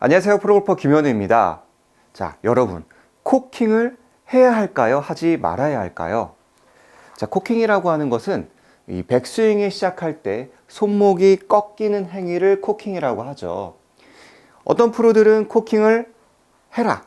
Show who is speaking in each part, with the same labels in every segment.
Speaker 1: 안녕하세요. 프로골퍼 김현우입니다. 자, 여러분, 코킹을 해야 할까요? 하지 말아야 할까요? 자, 코킹이라고 하는 것은 이 백스윙이 시작할 때 손목이 꺾이는 행위를 코킹이라고 하죠. 어떤 프로들은 코킹을 해라.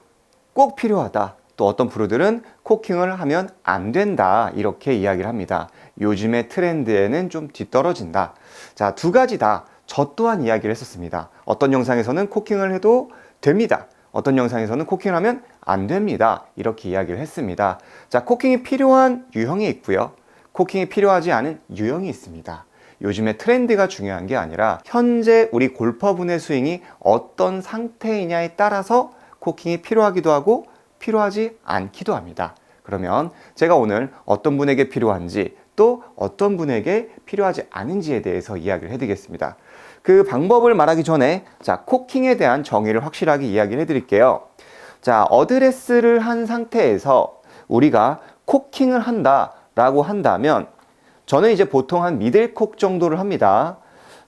Speaker 1: 꼭 필요하다. 또 어떤 프로들은 코킹을 하면 안 된다. 이렇게 이야기를 합니다. 요즘의 트렌드에는 좀 뒤떨어진다. 자, 두 가지 다 저 또한 이야기를 했었습니다. 어떤 영상에서는 코킹을 해도 됩니다. 어떤 영상에서는 코킹을 하면 안 됩니다. 이렇게 이야기를 했습니다. 자, 코킹이 필요한 유형이 있고요. 코킹이 필요하지 않은 유형이 있습니다. 요즘에 트렌드가 중요한 게 아니라 현재 우리 골퍼분의 스윙이 어떤 상태이냐에 따라서 코킹이 필요하기도 하고 필요하지 않기도 합니다. 그러면 제가 오늘 어떤 분에게 필요한지 또 어떤 분에게 필요하지 않은지에 대해서 이야기를 해드리겠습니다. 그 방법을 말하기 전에 자 코킹에 대한 정의를 확실하게 이야기를 해 드릴게요. 자 어드레스를 한 상태에서 우리가 코킹을 한다라고 한다면 저는 이제 보통 한 미들콕 정도를 합니다.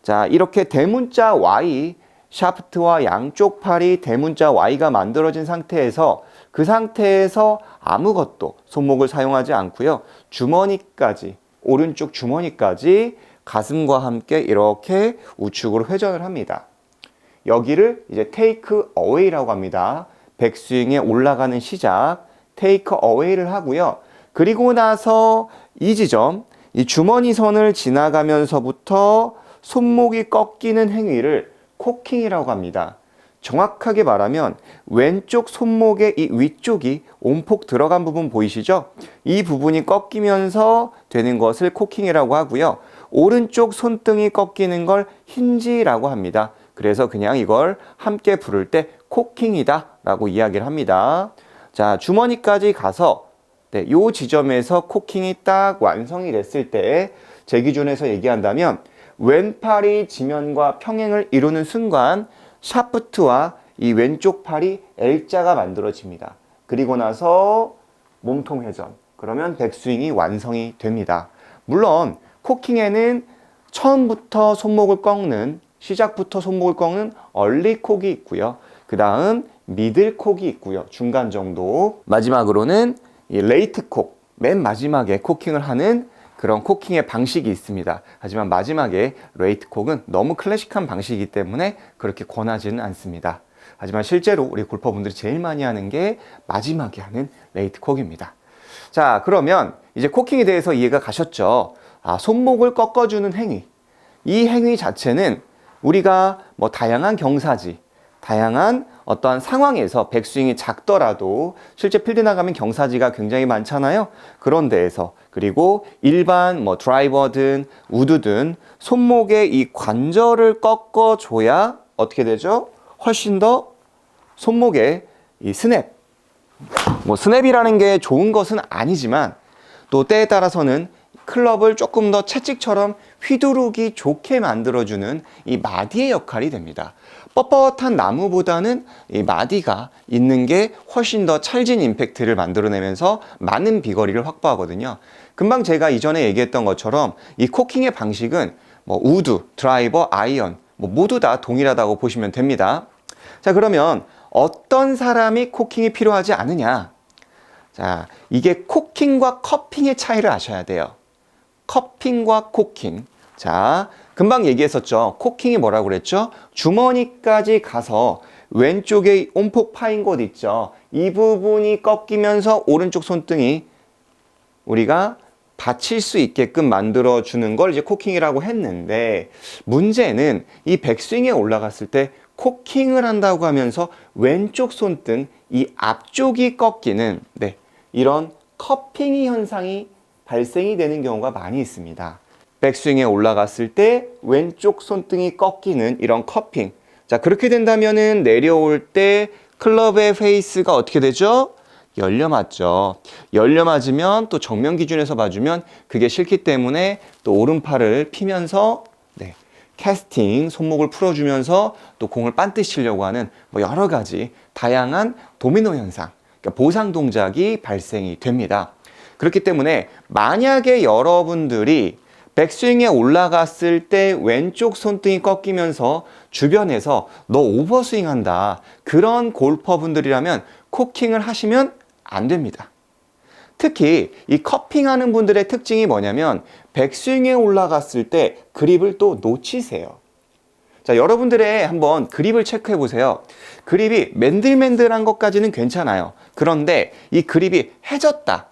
Speaker 1: 자 이렇게 대문자 Y 샤프트와 양쪽 팔이 대문자 Y가 만들어진 상태에서 그 상태에서 아무것도 손목을 사용하지 않고요. 주머니까지 오른쪽 주머니까지 가슴과 함께 이렇게 우측으로 회전을 합니다. 여기를 이제 테이크 어웨이라고 합니다. 백스윙에 올라가는 시작 테이크 어웨이를 하고요. 그리고 나서 이 지점 이 주머니 선을 지나가면서부터 손목이 꺾이는 행위를 코킹이라고 합니다. 정확하게 말하면 왼쪽 손목의 이 위쪽이 온폭 들어간 부분 보이시죠? 이 부분이 꺾이면서 되는 것을 코킹이라고 하고요. 오른쪽 손등이 꺾이는 걸 힌지라고 합니다. 그래서 그냥 이걸 함께 부를 때 코킹이다 라고 이야기를 합니다. 자, 주머니까지 가서 네, 요 지점에서 코킹이 딱 완성이 됐을 때 제 기준에서 얘기한다면 왼팔이 지면과 평행을 이루는 순간 샤프트와 이 왼쪽 팔이 L자가 만들어집니다. 그리고 나서 몸통 회전. 그러면 백스윙이 완성이 됩니다. 물론 코킹에는 처음부터 손목을 꺾는 시작부터 손목을 꺾는 얼리 콕이 있고요. 그 다음 미들 콕이 있고요. 중간 정도. 마지막으로는 이 레이트 콕. 맨 마지막에 코킹을 하는 그런 코킹의 방식이 있습니다. 하지만 마지막에 레이트 콕은 너무 클래식한 방식이기 때문에 그렇게 권하지는 않습니다. 하지만 실제로 우리 골퍼분들이 제일 많이 하는 게 마지막에 하는 레이트 콕입니다. 자, 그러면 이제 코킹에 대해서 이해가 가셨죠? 아, 손목을 꺾어주는 행위. 이 행위 자체는 우리가 뭐 다양한 경사지, 다양한 어떠한 상황에서 백스윙이 작더라도 실제 필드 나가면 경사지가 굉장히 많잖아요. 그런 데에서 그리고 일반 뭐 드라이버든 우드든 손목의 이 관절을 꺾어 줘야 어떻게 되죠? 훨씬 더 손목의 이 스냅 뭐 스냅이라는 게 좋은 것은 아니지만 또 때에 따라서는 클럽을 조금 더 채찍처럼 휘두르기 좋게 만들어주는 이 마디의 역할이 됩니다. 뻣뻣한 나무보다는 이 마디가 있는 게 훨씬 더 찰진 임팩트를 만들어내면서 많은 비거리를 확보하거든요. 금방 제가 이전에 얘기했던 것처럼 이 코킹의 방식은 뭐 우드, 드라이버, 아이언 뭐 모두 다 동일하다고 보시면 됩니다. 자 그러면 어떤 사람이 코킹이 필요하지 않으냐? 자 이게 코킹과 커핑의 차이를 아셔야 돼요. 커핑과 코킹. 자, 금방 얘기했었죠. 코킹이 뭐라고 그랬죠? 주머니까지 가서 왼쪽에 온폭 파인 곳 있죠. 이 부분이 꺾이면서 오른쪽 손등이 우리가 받칠 수 있게끔 만들어 주는 걸 이제 코킹이라고 했는데 문제는 이 백스윙에 올라갔을 때 코킹을 한다고 하면서 왼쪽 손등 이 앞쪽이 꺾이는 네, 이런 커핑이 현상이 발생이 되는 경우가 많이 있습니다. 백스윙에 올라갔을 때 왼쪽 손등이 꺾이는 이런 커핑. 자, 그렇게 된다면은 내려올 때 클럽의 페이스가 어떻게 되죠? 열려 맞죠. 열려 맞으면 또 정면 기준에서 봐주면 그게 싫기 때문에 또 오른팔을 피면서 네, 캐스팅 손목을 풀어주면서 또 공을 반듯이 치려고 하는 뭐 여러 가지 다양한 도미노 현상, 그러니까 보상 동작이 발생이 됩니다. 그렇기 때문에 만약에 여러분들이 백스윙에 올라갔을 때 왼쪽 손등이 꺾이면서 주변에서 너 오버스윙 한다. 그런 골퍼분들이라면 코킹을 하시면 안 됩니다. 특히 이 커핑하는 분들의 특징이 뭐냐면 백스윙에 올라갔을 때 그립을 또 놓치세요. 자, 여러분들의 한번 그립을 체크해 보세요. 그립이 맨들맨들한 것까지는 괜찮아요. 그런데 이 그립이 해졌다.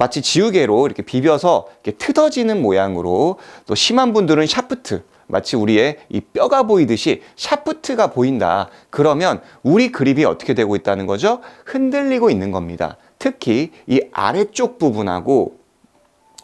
Speaker 1: 마치 지우개로 이렇게 비벼서 이렇게 트어지는 모양으로 또 심한 분들은 샤프트 마치 우리의 이 뼈가 보이듯이 샤프트가 보인다. 그러면 우리 그립이 어떻게 되고 있다는 거죠? 흔들리고 있는 겁니다. 특히 이 아래쪽 부분하고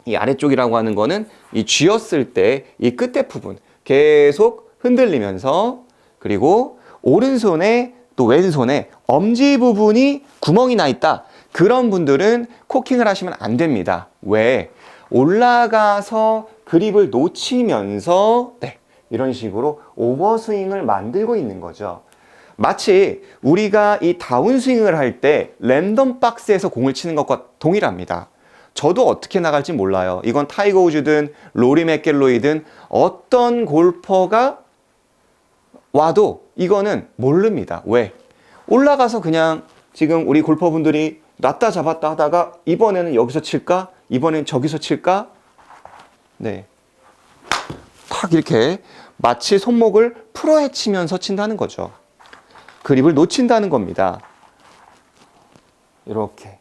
Speaker 1: 이 아래쪽이라고 하는 거는 이 쥐었을 때 이 끝에 부분 계속 흔들리면서 그리고 오른손에 또 왼손에 엄지 부분이 구멍이 나 있다. 그런 분들은 코킹을 하시면 안 됩니다. 왜? 올라가서 그립을 놓치면서 네, 이런 식으로 오버스윙을 만들고 있는 거죠. 마치 우리가 이 다운스윙을 할 때 랜덤 박스에서 공을 치는 것과 동일합니다. 저도 어떻게 나갈지 몰라요. 이건 타이거 우즈든 로리 맥겔로이든 어떤 골퍼가 와도 이거는 모릅니다. 왜? 올라가서 그냥 지금 우리 골퍼분들이 놨다 잡았다 하다가 이번에는 여기서 칠까? 이번엔 저기서 칠까? 네. 탁 이렇게 마치 손목을 풀어헤치면서 친다는 거죠. 그립을 놓친다는 겁니다. 이렇게.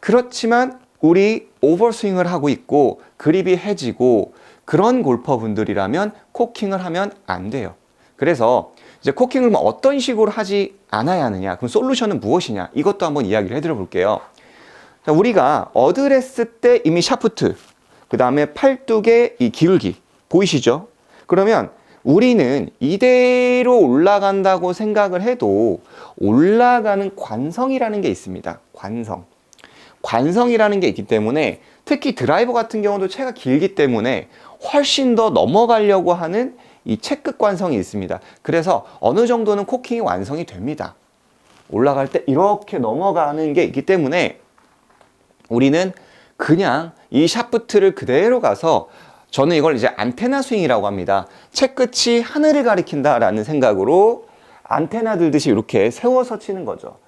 Speaker 1: 그렇지만 우리 오버스윙을 하고 있고 그립이 해지고 그런 골퍼분들이라면 코킹을 하면 안 돼요. 그래서 이제 코킹을 뭐 어떤 식으로 하지 않아야 하느냐? 그럼 솔루션은 무엇이냐? 이것도 한번 이야기를 해드려 볼게요. 자, 우리가 어드레스 때 이미 샤프트, 그 다음에 팔뚝의 이 기울기 보이시죠? 그러면 우리는 이대로 올라간다고 생각을 해도 올라가는 관성이라는 게 있습니다. 관성. 관성이라는 게 있기 때문에 특히 드라이버 같은 경우도 채가 길기 때문에 훨씬 더 넘어가려고 하는 이 채끝 관성이 있습니다. 그래서 어느 정도는 코킹이 완성이 됩니다. 올라갈 때 이렇게 넘어가는 게 있기 때문에 우리는 그냥 이 샤프트를 그대로 가서 저는 이걸 이제 안테나 스윙이라고 합니다. 채끝이 하늘을 가리킨다라는 생각으로 안테나 들듯이 이렇게 세워서 치는 거죠.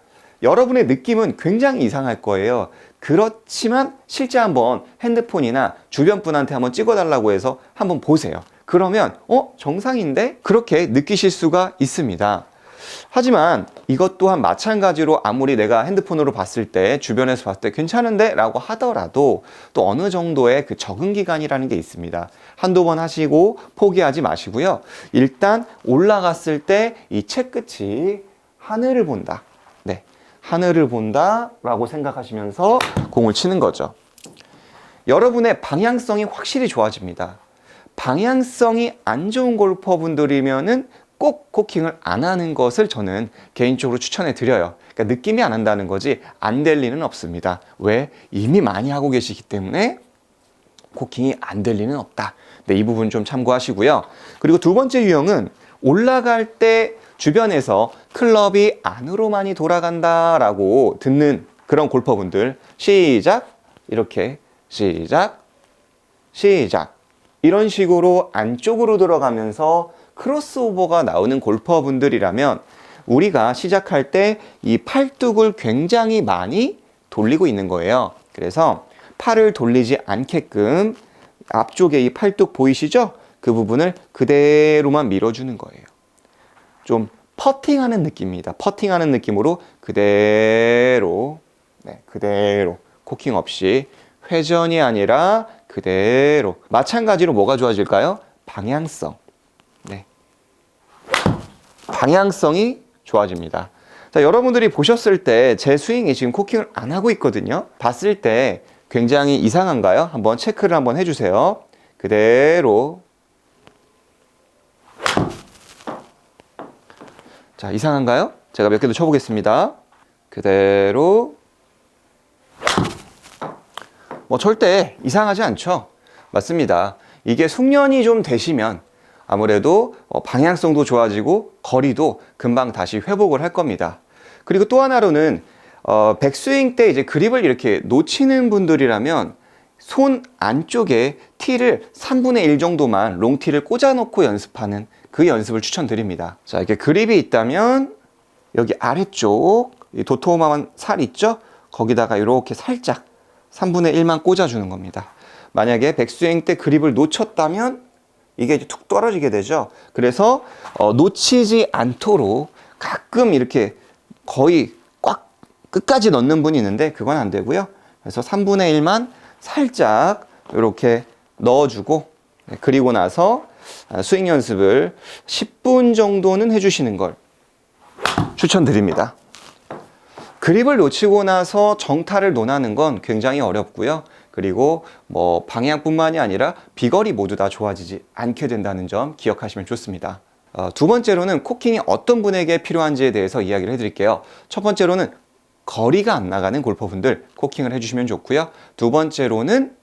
Speaker 1: 여러분의 느낌은 굉장히 이상할 거예요. 그렇지만 실제 한번 핸드폰이나 주변 분한테 한번 찍어달라고 해서 한번 보세요. 그러면 어 정상인데 그렇게 느끼실 수가 있습니다. 하지만 이것 또한 마찬가지로 아무리 내가 핸드폰으로 봤을 때 주변에서 봤을 때 괜찮은데 라고 하더라도 또 어느 정도의 그 적응 기간이라는 게 있습니다. 한두 번 하시고 포기하지 마시고요. 일단 올라갔을 때 이 채 끝이 하늘을 본다. 네. 하늘을 본다 라고 생각하시면서 공을 치는 거죠. 여러분의 방향성이 확실히 좋아집니다. 방향성이 안 좋은 골퍼분들이면은 꼭 코킹을 안 하는 것을 저는 개인적으로 추천해 드려요. 그러니까 느낌이 안 한다는 거지 안 될 리는 없습니다. 왜? 이미 많이 하고 계시기 때문에 코킹이 안 될 리는 없다. 네, 이 부분 좀 참고하시고요. 그리고 두 번째 유형은 올라갈 때 주변에서 클럽이 안으로 많이 돌아간다라고 듣는 그런 골퍼분들 시작 이렇게 시작 시작 이런 식으로 안쪽으로 들어가면서 크로스오버가 나오는 골퍼분들이라면 우리가 시작할 때 이 팔뚝을 굉장히 많이 돌리고 있는 거예요. 그래서 팔을 돌리지 않게끔 앞쪽에 이 팔뚝 보이시죠? 그 부분을 그대로만 밀어주는 거예요. 좀 퍼팅하는 느낌입니다. 퍼팅하는 느낌으로 그대로, 네, 그대로 코킹 없이 회전이 아니라 그대로. 마찬가지로 뭐가 좋아질까요? 방향성. 네. 방향성이 좋아집니다. 자, 여러분들이 보셨을 때 제 스윙이 지금 코킹을 안 하고 있거든요. 봤을 때 굉장히 이상한가요? 한번 체크를 한번 해주세요. 그대로. 자, 이상한가요? 제가 몇 개 더 쳐보겠습니다. 그대로. 뭐 절대 이상하지 않죠. 맞습니다. 이게 숙련이 좀 되시면 아무래도 어, 방향성도 좋아지고 거리도 금방 다시 회복을 할 겁니다. 그리고 또 하나로는 어, 백스윙 때 이제 그립을 이렇게 놓치는 분들이라면 손 안쪽에 티를 3분의 1 정도만 롱티를 꽂아놓고 연습하는 그 연습을 추천드립니다. 자, 이렇게 그립이 있다면 여기 아래쪽 이 도톰한 살 있죠? 거기다가 이렇게 살짝 3분의 1만 꽂아주는 겁니다. 만약에 백스윙 때 그립을 놓쳤다면 이게 툭 떨어지게 되죠. 그래서 어, 놓치지 않도록 가끔 이렇게 거의 꽉 끝까지 넣는 분이 있는데 그건 안 되고요. 그래서 3분의 1만 살짝 이렇게 넣어주고 네, 그리고 나서 아, 스윙 연습을 10분 정도는 해주시는 걸 추천드립니다. 그립을 놓치고 나서 정타를 논하는 건 굉장히 어렵고요. 그리고 뭐 방향뿐만이 아니라 비거리 모두 다 좋아지지 않게 된다는 점 기억하시면 좋습니다. 어, 두 번째로는 코킹이 어떤 분에게 필요한지에 대해서 이야기를 해드릴게요. 첫 번째로는 거리가 안 나가는 골퍼분들 코킹을 해주시면 좋고요. 두 번째로는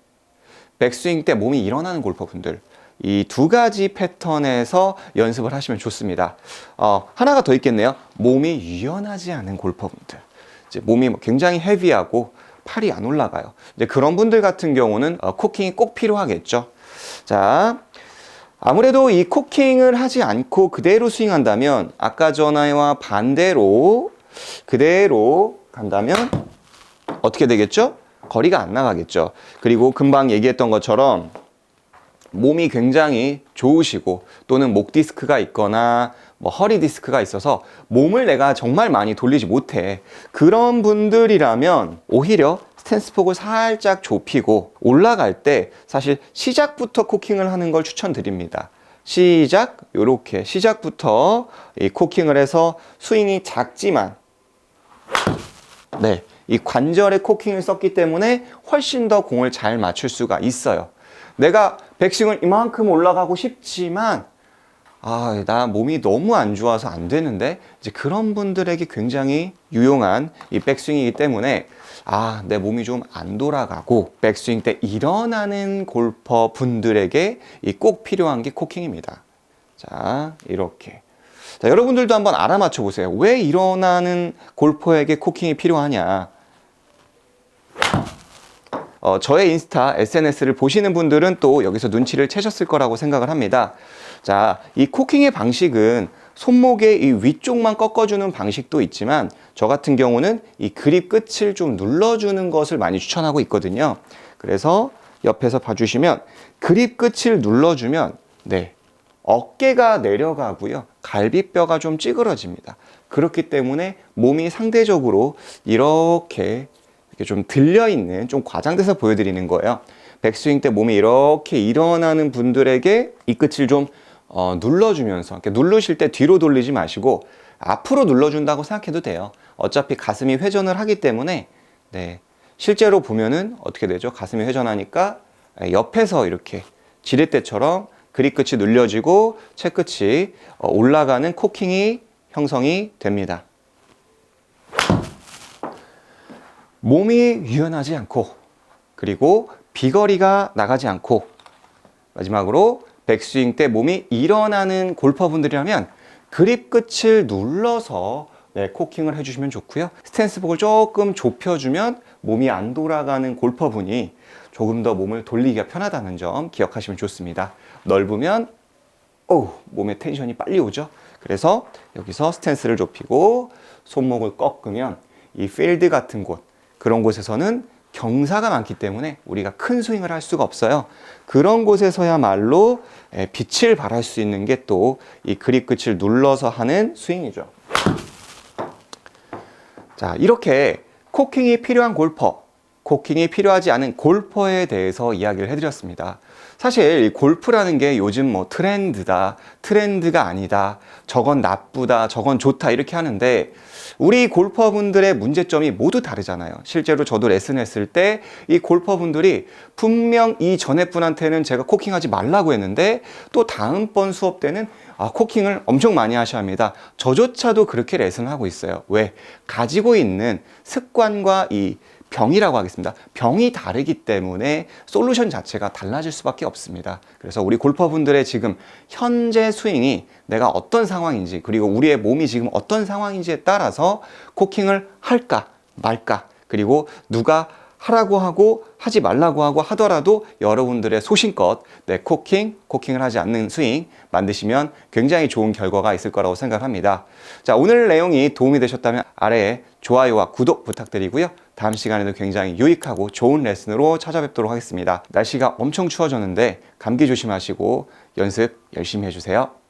Speaker 1: 백스윙 때 몸이 일어나는 골퍼분들 이 두 가지 패턴에서 연습을 하시면 좋습니다. 어, 하나가 더 있겠네요. 몸이 유연하지 않은 골퍼분들. 이제 몸이 뭐 굉장히 헤비하고 팔이 안 올라가요. 이제 그런 분들 같은 경우는 어, 코킹이 꼭 필요하겠죠. 자, 아무래도 이 코킹을 하지 않고 그대로 스윙한다면 아까 전화와 반대로 그대로 간다면 어떻게 되겠죠? 거리가 안 나가겠죠. 그리고 금방 얘기했던 것처럼 몸이 굉장히 좋으시고 또는 목 디스크가 있거나 뭐 허리 디스크가 있어서 몸을 내가 정말 많이 돌리지 못해. 그런 분들이라면 오히려 스탠스 폭을 살짝 좁히고 올라갈 때 사실 시작부터 코킹을 하는 걸 추천드립니다. 시작, 요렇게 시작부터 이 코킹을 해서 스윙이 작지만 네, 이 관절에 코킹을 썼기 때문에 훨씬 더 공을 잘 맞출 수가 있어요. 내가 백스윙을 이만큼 올라가고 싶지만 아, 나 몸이 너무 안 좋아서 안 되는데 이제 그런 분들에게 굉장히 유용한 이 백스윙이기 때문에 아, 내 몸이 좀 안 돌아가고 백스윙 때 일어나는 골퍼 분들에게 이 꼭 필요한 게 코킹입니다. 자, 이렇게. 자, 여러분들도 한번 알아맞혀 보세요. 왜 일어나는 골퍼에게 코킹이 필요하냐? 어, 저의 인스타, SNS를 보시는 분들은 또 여기서 눈치를 채셨을 거라고 생각을 합니다. 자, 이 코킹의 방식은 손목의 이 위쪽만 꺾어주는 방식도 있지만 저 같은 경우는 이 그립 끝을 좀 눌러주는 것을 많이 추천하고 있거든요. 그래서 옆에서 봐주시면 그립 끝을 눌러주면 네, 어깨가 내려가고요. 갈비뼈가 좀 찌그러집니다. 그렇기 때문에 몸이 상대적으로 이렇게 이렇게 좀 들려있는, 좀 과장돼서 보여드리는 거예요. 백스윙 때 몸이 이렇게 일어나는 분들에게 이 끝을 좀 어, 눌러주면서, 이렇게 누르실 때 뒤로 돌리지 마시고 앞으로 눌러준다고 생각해도 돼요. 어차피 가슴이 회전을 하기 때문에, 네. 실제로 보면은 어떻게 되죠? 가슴이 회전하니까 옆에서 이렇게 지렛대처럼 그립 끝이 눌려지고 채 끝이 어, 올라가는 코킹이 형성이 됩니다. 몸이 유연하지 않고 그리고 비거리가 나가지 않고 마지막으로 백스윙 때 몸이 일어나는 골퍼분들이라면 그립 끝을 눌러서 네, 코킹을 해주시면 좋고요. 스탠스 폭을 조금 좁혀주면 몸이 안 돌아가는 골퍼분이 조금 더 몸을 돌리기가 편하다는 점 기억하시면 좋습니다. 넓으면 오, 몸에 텐션이 빨리 오죠. 그래서 여기서 스탠스를 좁히고 손목을 꺾으면 이 필드 같은 곳 그런 곳에서는 경사가 많기 때문에 우리가 큰 스윙을 할 수가 없어요. 그런 곳에서야말로 에, 빛을 발할 수 있는 게 또 이 그립 끝을 눌러서 하는 스윙이죠. 자, 이렇게 코킹이 필요한 골퍼, 코킹이 필요하지 않은 골퍼에 대해서 이야기를 해드렸습니다. 사실 이 골프라는 게 요즘 뭐 트렌드다, 트렌드가 아니다, 저건 나쁘다, 저건 좋다 이렇게 하는데 우리 골퍼분들의 문제점이 모두 다르잖아요. 실제로 저도 레슨 했을 때 이 골퍼분들이 분명 이 전에 분한테는 제가 코킹하지 말라고 했는데 또 다음번 수업 때는 아, 코킹을 엄청 많이 하셔야 합니다. 저조차도 그렇게 레슨을 하고 있어요. 왜? 가지고 있는 습관과 이 병이라고 하겠습니다. 병이 다르기 때문에 솔루션 자체가 달라질 수밖에 없습니다. 그래서 우리 골퍼분들의 지금 현재 스윙이 내가 어떤 상황인지 그리고 우리의 몸이 지금 어떤 상황인지에 따라서 코킹을 할까 말까 그리고 누가 하라고 하고 하지 말라고 하고 하더라도 여러분들의 소신껏 네, 코킹, 코킹을 하지 않는 스윙 만드시면 굉장히 좋은 결과가 있을 거라고 생각합니다. 자, 오늘 내용이 도움이 되셨다면 아래에 좋아요와 구독 부탁드리고요. 다음 시간에도 굉장히 유익하고 좋은 레슨으로 찾아뵙도록 하겠습니다. 날씨가 엄청 추워졌는데 감기 조심하시고 연습 열심히 해주세요.